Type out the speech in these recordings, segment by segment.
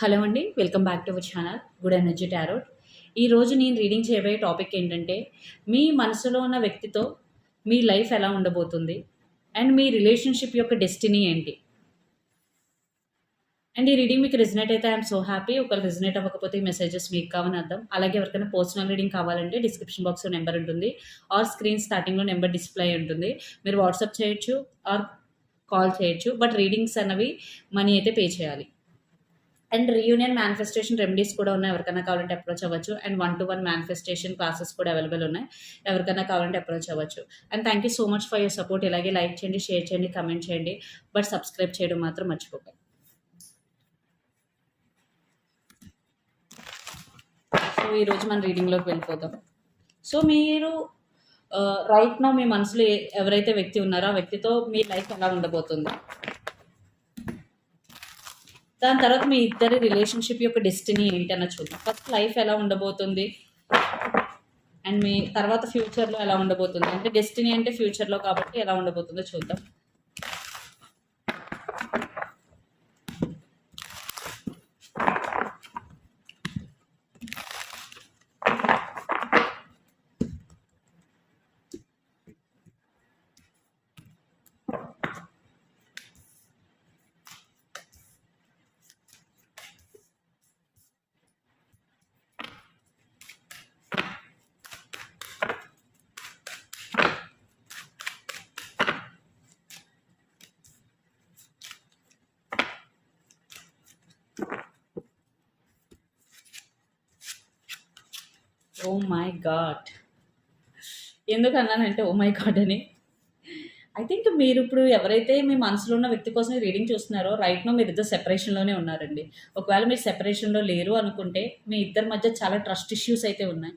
Hello అండి welcome back to our channel good energy tarot. ఈరోజు నేను రీడింగ్ చేయబోయే టాపిక్ ఏంటంటే మీ మనసులో ఉన్న వ్యక్తితో మీ లైఫ్ ఎలా ఉండబోతుంది? అండ్ మీ రిలేషన్షిప్ యొక్క డెస్టినీ ఏంటి? అండ్ ఈ రీడింగ్ మీకు రిజనేట్ అయితే ఐఎమ్ సో హ్యాపీ. ఒకవేళ రిజనేట్ అవ్వకపోతే ఈ మెసేజెస్ మీకు కావని అర్థం. అలాగే ఎవరికైనా పర్సనల్ రీడింగ్ కావాలంటే డిస్క్రిప్షన్ బాక్స్లో నెంబర్ ఉంటుంది. ఆర్ స్క్రీన్ స్టార్టింగ్లో నెంబర్ డిస్ప్లే ఉంటుంది. మీరు వాట్సాప్ చేయొచ్చు ఆర్ కాల్ చేయొచ్చు. బట్ రీడింగ్స్ అన్నవి మనీ అయితే పే చేయాలి. అండ్ రీయూనియన్ మేనిఫెస్టేషన్ రెమెడీస్ కూడా ఉన్నాయి. ఎవరికైనా కావాలంటే అప్రోచ్ అవ్వచ్చు. And one to one manifestation classes కూడా అవైలబుల్ ఉన్నాయి. ఎవరికైనా కావాలంటే అప్రోచ్ అవ్వచ్చు. And thank you so much for your support ఇలాగే లైక్ చేయండి షేర్ చేయండి కమెంట్ చేయండి. బట్ సబ్స్క్రైబ్ చేయడం మాత్రం మర్చిపోకండి. సో ఈరోజు మన రీడింగ్లోకి వెళ్ళిపోతాం సో మీరు uh, రైట్ నా మీ మనసులో ఎవరైతే వ్యక్తి ఉన్నారో ఆ వ్యక్తితో మీ లైఫ్ ఎలా ఉండబోతుంది? దాని తర్వాత మీ ఇద్దరి రిలేషన్షిప్ యొక్క డెస్టినీ ఏంటి చూద్దాం. ఫస్ట్ లైఫ్ ఎలా ఉండబోతుంది? అండ్ మీ తర్వాత ఫ్యూచర్లో ఎలా ఉండబోతుంది? అంటే డెస్టినీ అంటే ఫ్యూచర్లో కాబట్టి ఎలా ఉండబోతుందో చూద్దాం. Oh ఓ మై గాడ్ ఎందుకు అన్నానంటే ఓ oh మై గాడ్ అని. ఐ థింక్ మీరు ఇప్పుడు ఎవరైతే మీ మనసులో ఉన్న వ్యక్తి కోసం రీడింగ్ చూస్తున్నారో రైట్ నో మీరు ఇద్దరు సెపరేషన్లోనే ఉన్నారండి. ఒకవేళ మీరు సెపరేషన్లో లేరు అనుకుంటే మీ ఇద్దరి మధ్య చాలా ట్రస్ట్ ఇష్యూస్ అయితే ఉన్నాయి.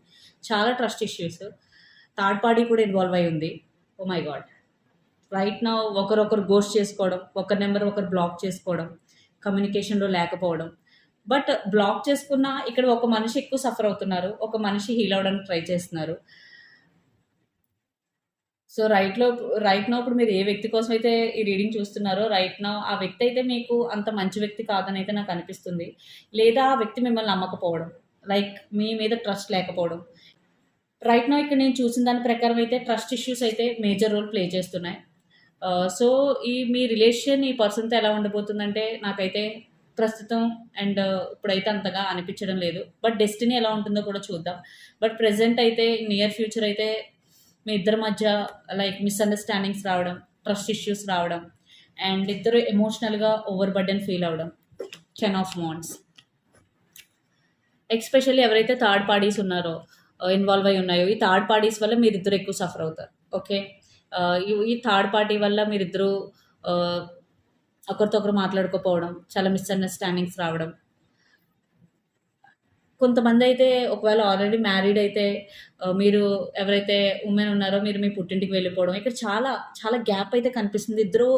చాలా ట్రస్ట్ ఇష్యూస్ థర్డ్ పార్టీ కూడా ఇన్వాల్వ్ అయి ఉంది. ఓ మై గాడ్ రైట్ నా ఒకరొకరు గోస్ట్ చేసుకోవడం ఒకరి నెంబర్ ఒకరు బ్లాక్ చేసుకోవడం కమ్యూనికేషన్లో లేకపోవడం బట్ బ్లాక్ చేసుకున్న ఇక్కడ ఒక మనిషి ఎక్కువ సఫర్ అవుతున్నారు. ఒక మనిషి హీల్ అవడానికి ట్రై చేస్తున్నారు. సో రైట్లో రైట్ నో ఇప్పుడు మీరు ఏ వ్యక్తి కోసం అయితే ఈ రీడింగ్ చూస్తున్నారో రైట్ నో ఆ వ్యక్తి అయితే మీకు అంత మంచి వ్యక్తి కాదని అయితే నాకు అనిపిస్తుంది. లేదా ఆ వ్యక్తి మిమ్మల్ని నమ్మకపోవడం. లైక్ మీ మీద ట్రస్ట్ లేకపోవడం. రైట్ నో ఇక్కడ నేను చూసిన దాని ప్రకారం అయితే ట్రస్ట్ ఇష్యూస్ అయితే మేజర్ రోల్ ప్లే చేస్తున్నాయి. Uh, సో ఈ మీ రిలేషన్ ఈ పర్సన్తో ఎలా ఉండబోతుందంటే నాకైతే ప్రస్తుతం అండ్ uh, ఇప్పుడైతే అంతగా అనిపించడం లేదు. బట్ డెస్టినీ ఎలా ఉంటుందో కూడా చూద్దాం. బట్ ప్రజెంట్ అయితే నియర్ ఫ్యూచర్ అయితే మీ ఇద్దరి మధ్య లైక్ మిస్అండర్స్టాండింగ్స్ రావడం ట్రస్ట్ ఇష్యూస్ రావడం అండ్ ఇద్దరు ఎమోషనల్గా ఓవర్ బర్డెన్ ఫీల్ అవడం. కెన్ ఆఫ్ మాన్స్ ఎక్స్పెషల్లీ ఎవరైతే థర్డ్ పార్టీస్ ఉన్నారో uh, ఇన్వాల్వ్ అయి ఉన్నాయో ఈ థర్డ్ పార్టీస్ వల్ల మీరిద్దరు ఎక్కువ సఫర్ అవుతారు. ఓకే uh, ఈ థర్డ్ పార్టీ వల్ల మీరిద్దరు ఒకరితో ఒకరు మాట్లాడుకోపోవడం చాలా మిస్అండర్స్టాండింగ్స్ రావడం. కొంతమంది అయితే ఒకవేళ ఆల్రెడీ మ్యారీడ్ అయితే మీరు ఎవరైతే ఉమెన్ ఉన్నారో మీరు మీ పుట్టింటికి వెళ్ళిపోవడం. ఇక్కడ చాలా చాలా గ్యాప్ అయితే కనిపిస్తుంది. ఇద్దరు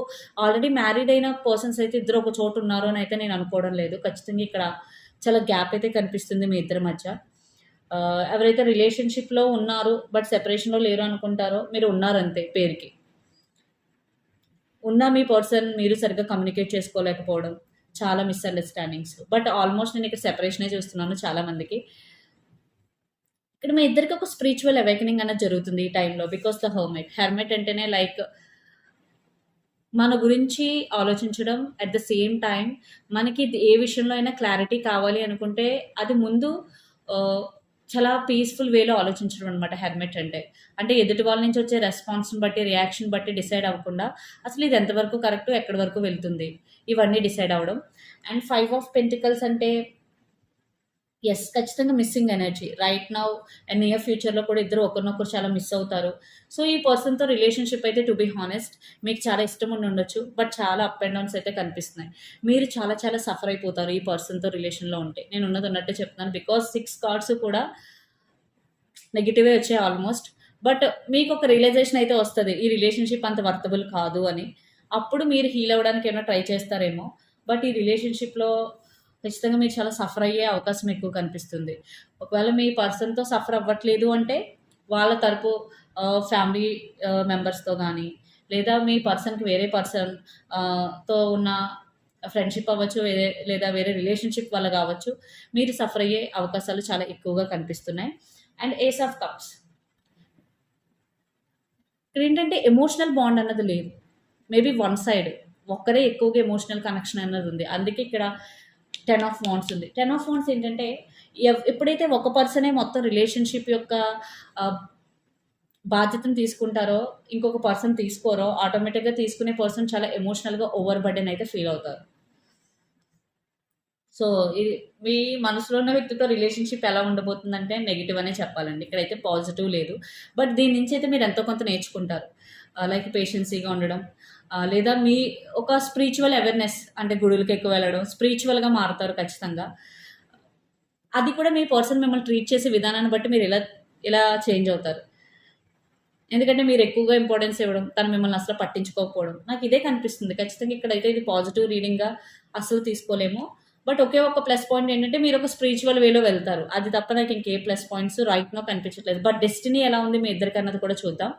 ఆల్రెడీ మ్యారీడ్ అయిన పర్సన్స్ అయితే ఇద్దరు ఒక చోటు ఉన్నారు అని అయితే నేను అనుకోవడం లేదు. ఖచ్చితంగా ఇక్కడ చాలా గ్యాప్ అయితే కనిపిస్తుంది మీ ఇద్దరి మధ్య. ఎవరైతే రిలేషన్షిప్లో ఉన్నారు బట్ సెపరేషన్లో లేరు అనుకుంటారో మీరు ఉన్నారంతే పేరుకి. ఉన్న మీ పర్సన్ మీరు సరిగ్గా కమ్యూనికేట్ చేసుకోలేకపోవడం చాలా మిస్అండర్స్టాండింగ్స్. బట్ ఆల్మోస్ట్ నేను ఇక్కడ సెపరేషనే చూస్తున్నాను చాలా మందికి. ఇక్కడ మీ ఇద్దరికి ఒక స్పిరిచువల్ అవేకనింగ్ అనేది జరుగుతుంది ఈ టైంలో బికాస్ ద హర్మెట్ హెర్మెట్ అంటేనే లైక్ మన గురించి ఆలోచించడం అట్ ద సేమ్ టైం మనకి ఇది ఏ విషయంలో అయినా క్లారిటీ కావాలి అనుకుంటే అది ముందు uh, చాలా పీస్ఫుల్ వేలో ఆలోచించడం అనమాట హెల్మెట్ అంటే. అంటే ఎదుటి వాళ్ళ నుంచి వచ్చే రెస్పాన్స్ని బట్టి రియాక్షన్ బట్టి డిసైడ్ అవ్వకుండా అసలు ఇది ఎంతవరకు కరెక్ట్ ఎక్కడి వరకు వెళ్తుంది? ఇవన్నీ డిసైడ్ అవ్వడం. అండ్ ఫైవ్ ఆఫ్ పెంటికల్స్ అంటే ఎస్ ఖచ్చితంగా missing energy right now and near ఫ్యూచర్లో కూడా ఇద్దరు ఒకరినొకరు చాలా మిస్ అవుతారు. సో ఈ పర్సన్తో రిలేషన్షిప్ అయితే టు బీ హానెస్ట్ మీకు చాలా ఇష్టం ఉండి ఉండొచ్చు బట్ చాలా అప్ అండ్ డౌన్స్ అయితే కనిపిస్తున్నాయి. మీరు చాలా చాలా సఫర్ అయిపోతారు ఈ పర్సన్తో రిలేషన్లో ఉంటే. నేను ఉన్నది ఉన్నట్టే చెప్తున్నాను బికాస్ సిక్స్ కార్డ్స్ కూడా నెగిటివే వచ్చాయి ఆల్మోస్ట్ బట్ మీకు ఒక రియలైజేషన్ అయితే వస్తుంది ఈ రిలేషన్షిప్ అంత వర్తబుల్ కాదు అని. అప్పుడు మీరు హీల్ అవ్వడానికి ఏమైనా ట్రై చేస్తారేమో బట్ ఈ రిలేషన్షిప్లో ఖచ్చితంగా మీరు చాలా సఫర్ అయ్యే అవకాశం ఎక్కువ కనిపిస్తుంది. ఒకవేళ మీ పర్సన్తో సఫర్ అవ్వట్లేదు అంటే వాళ్ళ తరపు ఫ్యామిలీ మెంబర్స్తో కానీ లేదా మీ పర్సన్కి వేరే పర్సన్తో ఉన్న ఫ్రెండ్షిప్ అవ్వచ్చు వేరే లేదా వేరే రిలేషన్షిప్ వల్ల కావచ్చు మీరు సఫర్ అయ్యే అవకాశాలు చాలా ఎక్కువగా కనిపిస్తున్నాయి. అండ్ ఏస్ ఆఫ్ కప్స్ ఇక్కడ ఏంటంటే ఎమోషనల్ బాండ్ అన్నది లేదు. మేబీ వన్ సైడ్ ఒక్కరే ఎక్కువగా ఎమోషనల్ కనెక్షన్ అన్నది ఉంది. అందుకే ఇక్కడ టెన్ ఆఫ్ వాన్స్ ఉంది. టెన్ ఆఫ్ వాన్స్ ఏంటంటే ఎవ్- ఎప్పుడైతే ఒక పర్సనే మొత్తం రిలేషన్షిప్ యొక్క బాధ్యతను తీసుకుంటారో ఇంకొక పర్సన్ తీసుకోరో ఆటోమేటిక్గా తీసుకునే పర్సన్ చాలా ఎమోషనల్గా ఓవర్ బర్డెన్ అయితే ఫీల్ అవుతారు. సో ఇది మీ మనసులో ఉన్న వ్యక్తితో రిలేషన్షిప్ ఎలా ఉండబోతుందంటే నెగిటివ్ అనే చెప్పాలండి. ఇక్కడైతే పాజిటివ్ లేదు. బట్ దీని నుంచి అయితే మీరు ఎంతో కొంత నేర్చుకుంటారు. లైక్ పేషెన్సీగా ఉండడం. లేదా మీ ఒక స్పిరిచువల్ అవేర్నెస్ అంటే గుడులకు ఎక్కువ వెళ్ళడం స్పిరిచువల్గా మారుతారు ఖచ్చితంగా. అది కూడా మీ పర్సన్ మిమ్మల్ని ట్రీట్ చేసే విధానాన్ని బట్టి మీరు ఎలా ఎలా చేంజ్ అవుతారు. ఎందుకంటే మీరు ఎక్కువగా ఇంపార్టెన్స్ ఇవ్వడం తను మిమ్మల్ని అసలు పట్టించుకోకపోవడం నాకు ఇదే కనిపిస్తుంది. ఖచ్చితంగా ఇక్కడైతే ఇది పాజిటివ్ రీడింగ్గా అసలు తీసుకోలేము. బట్ ఒకే ఒక ప్లస్ పాయింట్ ఏంటంటే మీరు ఒక స్పిరిచువల్ వేలో వెళ్తారు. అది తప్ప నాకు ఇంకే ప్లస్ పాయింట్స్ రైట్ నో కనిపించట్లేదు. బట్ డెస్టినీ ఎలా ఉంది మీ ఇద్దరికి అన్నది కూడా చూద్దాం.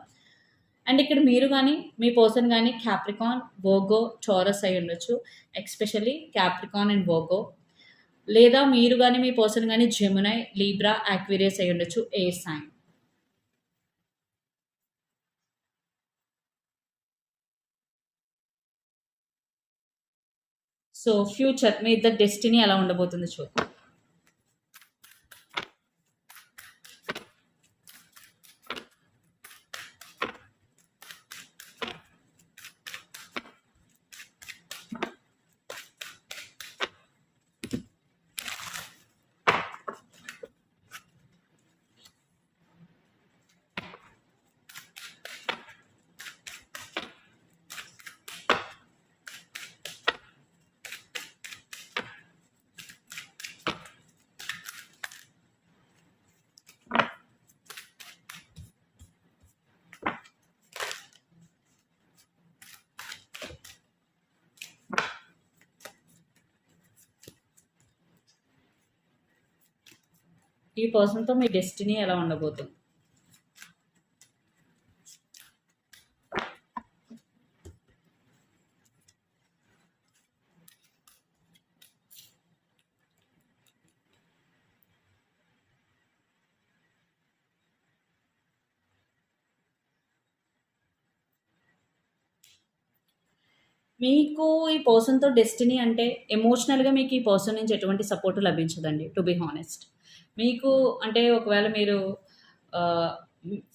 అండ్ ఇక్కడ మీరు కానీ మీ పర్సన్ కానీ క్యాప్రికాన్ వోగో చోరస్ అయి ఉండొచ్చు. ఎక్స్పెషల్లీ క్యాప్రికాన్ అండ్ వోగో లేదా మీరు కానీ మీ పర్సన్ కానీ జెమునై లీబ్రా యాక్వేరియస్ అయి ఉండొచ్చు. ఏ సైన్ సో ఫ్యూచర్ మీ ఇద్దరు డెస్టినీ ఎలా ఉండబోతుంది చూద్దాం ఈ పర్సన్తో మీ డెస్టినీ ఎలా ఉండబోతుంది? మీకు ఈ పర్సన్తో డెస్టినీ అంటే ఎమోషనల్గా మీకు ఈ పర్సన్ నుంచి ఎటువంటి సపోర్ట్ లభించదండి టు బి హానెస్ట్ మీకు అంటే ఒకవేళ మీరు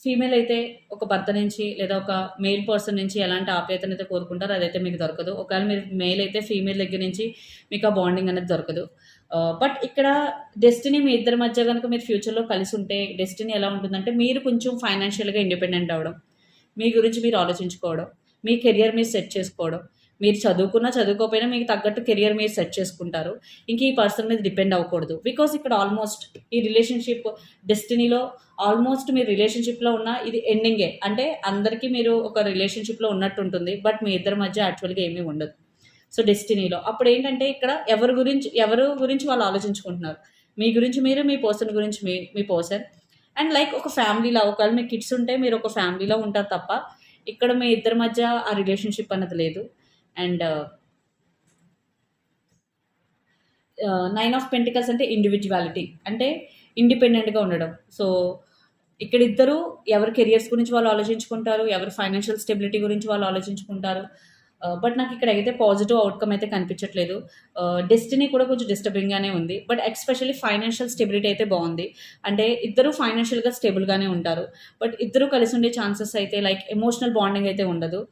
ఫీమేల్ అయితే ఒక భర్త నుంచి లేదా ఒక మేల్ పర్సన్ నుంచి ఎలాంటి ఆప్యాయతను అయితే కోరుకుంటారో అదైతే మీకు దొరకదు. ఒకవేళ మీరు మేల్ అయితే ఫీమేల్ దగ్గర నుంచి మీకు ఆ బాండింగ్ అనేది దొరకదు. బట్ ఇక్కడ డెస్టినీ మీ ఇద్దరి మధ్య కనుక మీరు ఫ్యూచర్లో కలిసి ఉంటే డెస్టినీ ఎలా ఉంటుందంటే మీరు కొంచెం ఫైనాన్షియల్గా ఇండిపెండెంట్ అవ్వడం మీ గురించి మీరు ఆలోచించుకోవడం మీ కెరియర్ మీరు సెట్ చేసుకోవడం మీరు చదువుకున్నా చదువుకోకపోయినా మీకు తగ్గట్టు కెరియర్ మీరు సెట్ చేసుకుంటారు. ఇంక ఈ పర్సన్ మీద డిపెండ్ అవ్వకూడదు. బికాస్ ఇక్కడ ఆల్మోస్ట్ ఈ రిలేషన్షిప్ డెస్టినీలో ఆల్మోస్ట్ మీరు రిలేషన్షిప్లో ఉన్న ఇది ఎండింగే. అంటే అందరికీ మీరు ఒక రిలేషన్షిప్లో ఉన్నట్టు ఉంటుంది బట్ మీ ఇద్దరి మధ్య యాక్చువల్గా ఏమీ ఉండదు. సో డెస్టినీలో అప్పుడు ఏంటంటే ఇక్కడ ఎవరి గురించి ఎవరు గురించి వాళ్ళు ఆలోచించుకుంటున్నారు. మీ గురించి మీరు మీ పర్సన్ గురించి మీ మీ పర్సన్ అండ్ లైక్ ఒక ఫ్యామిలీలో ఒకవేళ మీ కిడ్స్ ఉంటే మీరు ఒక ఫ్యామిలీలో ఉంటారు తప్ప ఇక్కడ మీ ఇద్దరి మధ్య ఆ రిలేషన్షిప్ అన్నది లేదు. అండ్ నైన్ ఆఫ్ పెంటికల్స్ అంటే ఇండివిజువాలిటీ అంటే ఇండిపెండెంట్గా ఉండడం. సో ఇక్కడ ఇద్దరు ఎవరు కెరియర్స్ గురించి వాళ్ళు ఆలోచించుకుంటారు ఎవరు ఫైనాన్షియల్ స్టెబిలిటీ గురించి వాళ్ళు ఆలోచించుకుంటారు. బట్ నాకు ఇక్కడ అయితే పాజిటివ్ అవుట్కమ్ అయితే కనిపించట్లేదు. డెస్టినీ కూడా కొంచెం డిస్టర్బింగ్గానే ఉంది. బట్ ఎక్స్పెషల్లీ ఫైనాన్షియల్ స్టెబిలిటీ అయితే బాగుంది. అంటే ఇద్దరు ఫైనాన్షియల్గా స్టేబుల్గానే ఉంటారు. బట్ ఇద్దరు కలిసి ఉండే ఛాన్సెస్ అయితే లైక్ ఎమోషనల్ బాండింగ్ అయితే ఉండదు.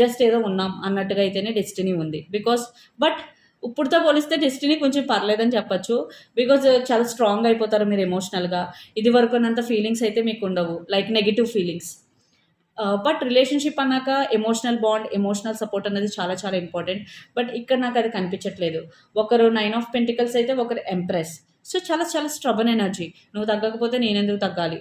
జస్ట్ ఏదో ఉన్నాం అన్నట్టుగా అయితేనే డెస్టినీ ఉంది. బికాస్ బట్ ఇప్పుడుతో పోలిస్తే డెస్టినీ కొంచెం పర్లేదని చెప్పచ్చు. బికాజ్ చాలా స్ట్రాంగ్ అయిపోతారు మీరు ఎమోషనల్గా ఇది వరకు అన్నంత ఫీలింగ్స్ అయితే మీకు ఉండవు. Like negative feelings but relationship అన్నాక ఎమోషనల్ బాండ్ ఎమోషనల్ సపోర్ట్ అనేది చాలా చాలా ఇంపార్టెంట్ బట్ ఇక్కడ నాకు అది కనిపించట్లేదు. ఒకరు నైన్ ఆఫ్ పెంటికల్స్ అయితే ఒకరు ఎంప్రెస్ సో చాలా చాలా స్ట్రబన్ ఎనర్జీ నువ్వు తగ్గకపోతే నేనెందుకు తగ్గాలి?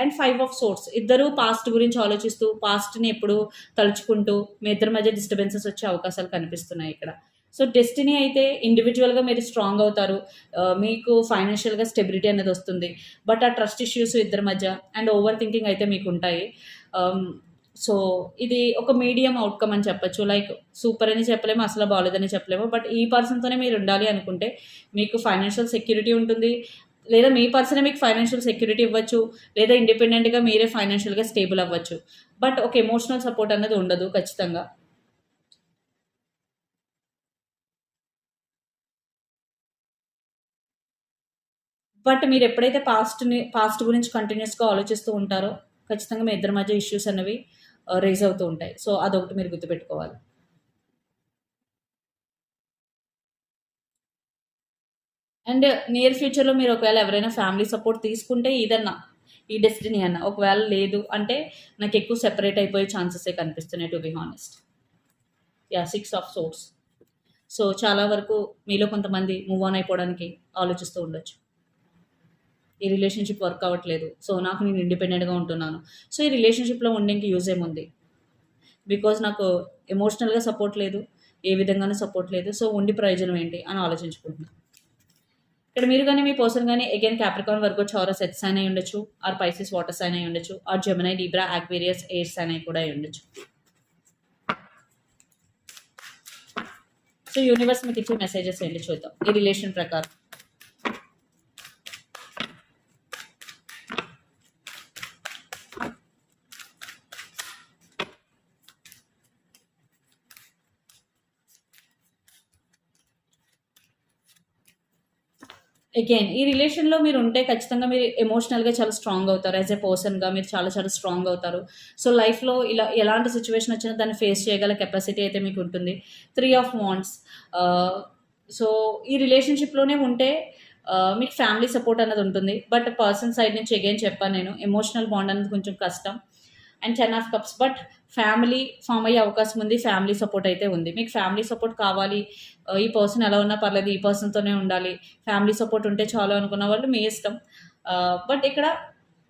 అండ్ ఫైవ్ ఆఫ్ సోర్స్ ఇద్దరు పాస్ట్ గురించి ఆలోచిస్తూ పాస్ట్ని ఎప్పుడు తలుచుకుంటూ మీ ఇద్దరి మధ్య డిస్టర్బెన్సెస్ వచ్చే అవకాశాలు కనిపిస్తున్నాయి ఇక్కడ. సో డెస్టినీ అయితే ఇండివిజువల్గా మీరు స్ట్రాంగ్ అవుతారు. మీకు ఫైనాన్షియల్గా స్టెబిలిటీ అనేది వస్తుంది. బట్ ఆ ట్రస్ట్ ఇష్యూస్ ఇద్దరి మధ్య అండ్ ఓవర్ థింకింగ్ అయితే మీకు ఉంటాయి. Um, సో ఇది ఒక మీడియం అవుట్కమ్ అని చెప్పొచ్చు. లైక్ సూపర్ అని చెప్పలేము అసలు బాగాలేదని చెప్పలేము. బట్ ఈ పర్సన్తోనే మీరు ఉండాలి అనుకుంటే మీకు ఫైనాన్షియల్ సెక్యూరిటీ ఉంటుంది. లేదా మీ పర్సనే మీకు ఫైనాన్షియల్ సెక్యూరిటీ ఇవ్వచ్చు లేదా ఇండిపెండెంట్గా మీరే ఫైనాన్షియల్గా స్టేబుల్ అవ్వచ్చు. బట్ ఒక ఎమోషనల్ సపోర్ట్ అనేది ఉండదు ఖచ్చితంగా. బట్ మీరు ఎప్పుడైతే పాస్ట్ని పాస్ట్ గురించి కంటిన్యూస్గా ఆలోచిస్తూ ఉంటారో ఖచ్చితంగా మీ ఇద్దరి మధ్య ఇష్యూస్ అనేవి uh, రేజ్ అవుతూ ఉంటాయి. సో అదొకటి మీరు గుర్తుపెట్టుకోవాలి. అండ్ నియర్ ఫ్యూచర్లో మీరు ఒకవేళ ఎవరైనా ఫ్యామిలీ సపోర్ట్ తీసుకుంటే ఇదన్నా ఈ డెస్టినీ అన్న. ఒకవేళ లేదు అంటే నాకు ఎక్కువ సెపరేట్ అయిపోయే ఛాన్సెసే కనిపిస్తున్నాయి to be honest yeah six of swords so చాలా వరకు మీలో కొంతమంది మూవ్ ఆన్ అయిపోవడానికి ఆలోచిస్తూ ఉండొచ్చు. ఈ రిలేషన్షిప్ వర్క్ అవ్వట్లేదు. సో నాకు నేను ఇండిపెండెంట్గా ఉంటున్నాను. సో ఈ రిలేషన్షిప్లో ఉండేకి యూజ్ ఏముంది? బికాజ్ నాకు ఎమోషనల్గా సపోర్ట్ లేదు ఏ విధంగానూ సపోర్ట్ లేదు. సో ఉండి ప్రయోజనం ఏంటి అని ఆలోచించుకుంటున్నాను ఇక్కడ మీరు కానీ మీ పర్సన్ కానీ అగైన్ క్యాప్రికాన్ వరకు చౌరస్ సెట్స్ అని అయి ఉండొచ్చు. ఆర్ పైసిస్ వాటర్ సైన్ అయి ఉండొచ్చు. Or Gemini Libra Aquarius airs అని కూడా అయి ఉండొచ్చు. సో యూనివర్స్ మీకు ఇచ్చే మెసేజెస్ ఏంటి చూద్దాం. ఈ రిలేషన్ ప్రకారం. అగైన్ ఈ రిలేషన్లో మీరు ఉంటే ఖచ్చితంగా మీరు ఎమోషనల్గా చాలా స్ట్రాంగ్ అవుతారు. యాజ్ ఎ పర్సన్గా మీరు చాలా చాలా స్ట్రాంగ్ అవుతారు. సో లైఫ్లో ఇలా ఎలాంటి సిచ్యువేషన్ వచ్చినా దాన్ని ఫేస్ చేయగల కెపాసిటీ అయితే మీకు ఉంటుంది. త్రీ ఆఫ్ వాంట్స్ సో ఈ రిలేషన్షిప్లోనే ఉంటే uh, మీకు ఫ్యామిలీ సపోర్ట్ అన్నది ఉంటుంది. బట్ పర్సన్ సైడ్ నుంచి అగైన్ చెప్పాను నేను. ఎమోషనల్ బాండ్ అనేది కొంచెం కష్టం. And ten of cups but family form అయ్యే అవకాశం ఉంది. ఫ్యామిలీ సపోర్ట్ అయితే ఉంది. మీకు ఫ్యామిలీ సపోర్ట్ కావాలి. ఈ పర్సన్ ఎలా ఉన్నా పర్లేదు ఈ పర్సన్తోనే ఉండాలి. ఫ్యామిలీ సపోర్ట్ ఉంటే చాలు అనుకున్న వాళ్ళు మీ ఇష్టం. బట్ ఇక్కడ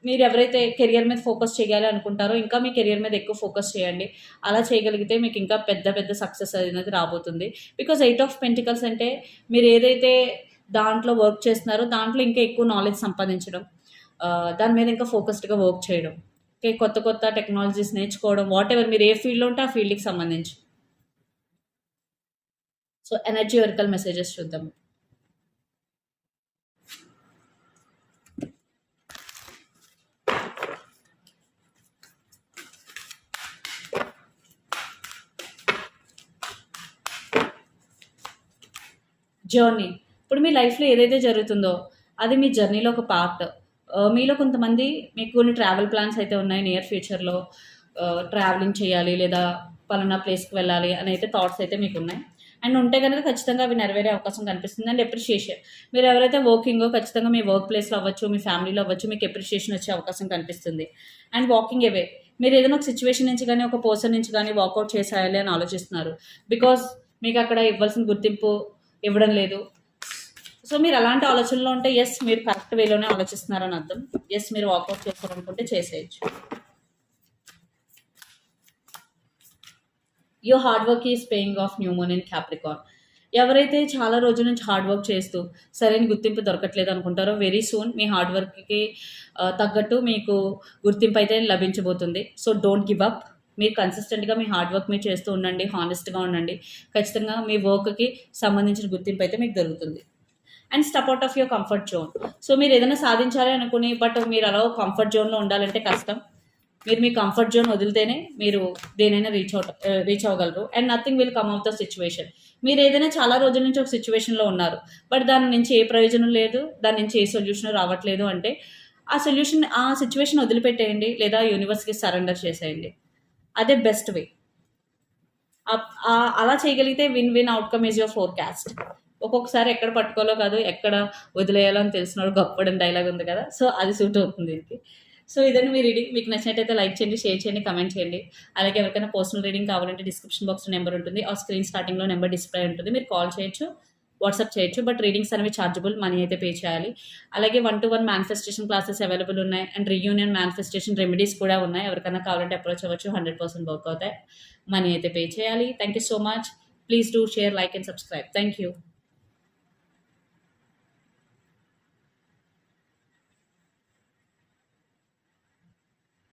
మీరు ఎవరైతే కెరియర్ మీద ఫోకస్ చేయాలి అనుకుంటారో ఇంకా మీ కెరియర్ మీద ఎక్కువ ఫోకస్ చేయండి. అలా చేయగలిగితే మీకు ఇంకా పెద్ద పెద్ద సక్సెస్ అనేది రాబోతుంది. బికాజ్ ఎయిట్ ఆఫ్ పెంటికల్స్ అంటే మీరు ఏదైతే దాంట్లో వర్క్ చేస్తున్నారో దాంట్లో ఇంకా ఎక్కువ నాలెడ్జ్ సంపాదించడం. దాని మీద ఇంకా ఫోకస్డ్గా వర్క్ చేయడం. ఓకే కొత్త కొత్త టెక్నాలజీస్ నేర్చుకోవడం వాట్ ఎవర్ మీరు ఏ ఫీల్డ్లో ఉంటే ఆ ఫీల్డ్కి సంబంధించి. సో ఎనర్జీ వర్కల్ మెసేజెస్ చూద్దాం. జర్నీ. ఇప్పుడు మీ లైఫ్లో ఏదైతే జరుగుతుందో అది మీ జర్నీలో ఒక పార్ట్. మీలో కొంతమంది మీకు కొన్ని ట్రావెల్ ప్లాన్స్ అయితే ఉన్నాయి నియర్ ఫ్యూచర్లో ట్రావెలింగ్ చేయాలి లేదా పలానా ప్లేస్కి వెళ్ళాలి అని అయితే థాట్స్ అయితే మీకు ఉన్నాయి అండ్ ఉంటే కనుక ఖచ్చితంగా అవి నెరవేరే అవకాశం కనిపిస్తుంది. అండ్ ఎప్రిషియేషన్ మీరు ఎవరైతే వర్కింగో ఖచ్చితంగా మీ వర్క్ ప్లేస్లో అవ్వచ్చు మీ ఫ్యామిలీలో అవ్వచ్చు మీకు ఎప్రిషియేషన్ వచ్చే అవకాశం కనిపిస్తుంది. అండ్ వాకింగ్ అవే మీరు ఏదైనా ఒక సిచ్యువేషన్ నుంచి కానీ ఒక పర్సన్ నుంచి కానీ వాకౌట్ చేసేయాలి అని ఆలోచిస్తున్నారు. బికాస్ మీకు అక్కడ ఇవ్వాల్సిన గుర్తింపు ఇవ్వడం లేదు. సో మీరు అలాంటి ఆలోచనలో ఉంటే ఎస్ మీరు కరెక్ట్ వేలోనే ఆలోచిస్తున్నారని అర్థం. ఎస్ మీరు వాకౌట్ చేస్తారనుకుంటే చేసేయచ్చు. Your hard work is paying off new moon in Capricorn ఎవరైతే చాలా రోజుల నుంచి హార్డ్ వర్క్ చేస్తూ సరైన గుర్తింపు దొరకట్లేదు అనుకుంటారో వెరీ సూన్ మీ హార్డ్ వర్క్కి తగ్గట్టు మీకు గుర్తింపు అయితే లభించబోతుంది. సో డోంట్ గివ్ అప్ మీరు కన్సిస్టెంట్గా మీ హార్డ్ వర్క్ మీరు చేస్తూ ఉండండి హానెస్ట్గా ఉండండి. ఖచ్చితంగా మీ వర్క్కి సంబంధించిన గుర్తింపు అయితే మీకు దొరుకుతుంది. And step out of your comfort zone so మీరు ఏదైనా సాధించాలి అనుకుని బట్ మీరు అలా కంఫర్ట్ జోన్లో ఉండాలంటే కష్టం. మీరు మీ కంఫర్ట్ జోన్ వదిలితేనే మీరు దేనైనా reach out reach అవ్వగలరు. And nothing will come out the situation మీరు ఏదైనా చాలా రోజుల నుంచి ఒక సిచ్యువేషన్లో ఉన్నారు. బట్ దాని నుంచి ఏ ప్రయోజనం లేదు. దాని నుంచి ఏ సొల్యూషన్ రావట్లేదు అంటే ఆ సొల్యూషన్ ఆ సిచ్యువేషన్ వదిలిపెట్టేయండి. లేదా యూనివర్స్కి సరెండర్ చేసేయండి. అదే బెస్ట్ వే అలా చేయగలిగితే win win outcome is your forecast ఒక్కొక్కసారి ఎక్కడ పట్టుకోవాలో కాదు ఎక్కడ వదిలేయాలో అని తెలిసినాడు గొప్పడని డైలాగ్ ఉంది కదా. సో అది సూట్ అవుతుంది దీనికి. సో ఇదని మీ రీడింగ్ మీకు నచ్చినట్టయితే లైక్ చేయండి షేర్ చేయండి కమెంట్ చేయండి. అలాగే ఎవరికైనా పర్సనల్ రీడింగ్ కావాలంటే డిస్క్రిప్షన్ బాక్స్లో నెంబర్ ఉంటుంది. ఆ స్క్రీన్ స్టార్టింగ్లో నెంబర్ డిస్ప్లే ఉంటుంది. మీరు కాల్ చేయొచ్చు వాట్సాప్ చేయొచ్చు బట్ రీడింగ్స్ అనేవి ఛార్జబుల్ మనీ అయితే పే చేయాలి. అలాగే one two one manifestation classes available ఉన్నాయి. అండ్ రీయూనియన్ మేనిఫెస్టేషన్ రెమెడీస్ కూడా ఉన్నాయి. ఎవరికైనా కావాలంటే అప్రోచ్ అవ్వచ్చు. హండ్రెడ్ పర్సెంట్ వర్క్ అవుతాయి. మనీ అయితే పే చేయాలి. Thank you so much please do share like and subscribe thank you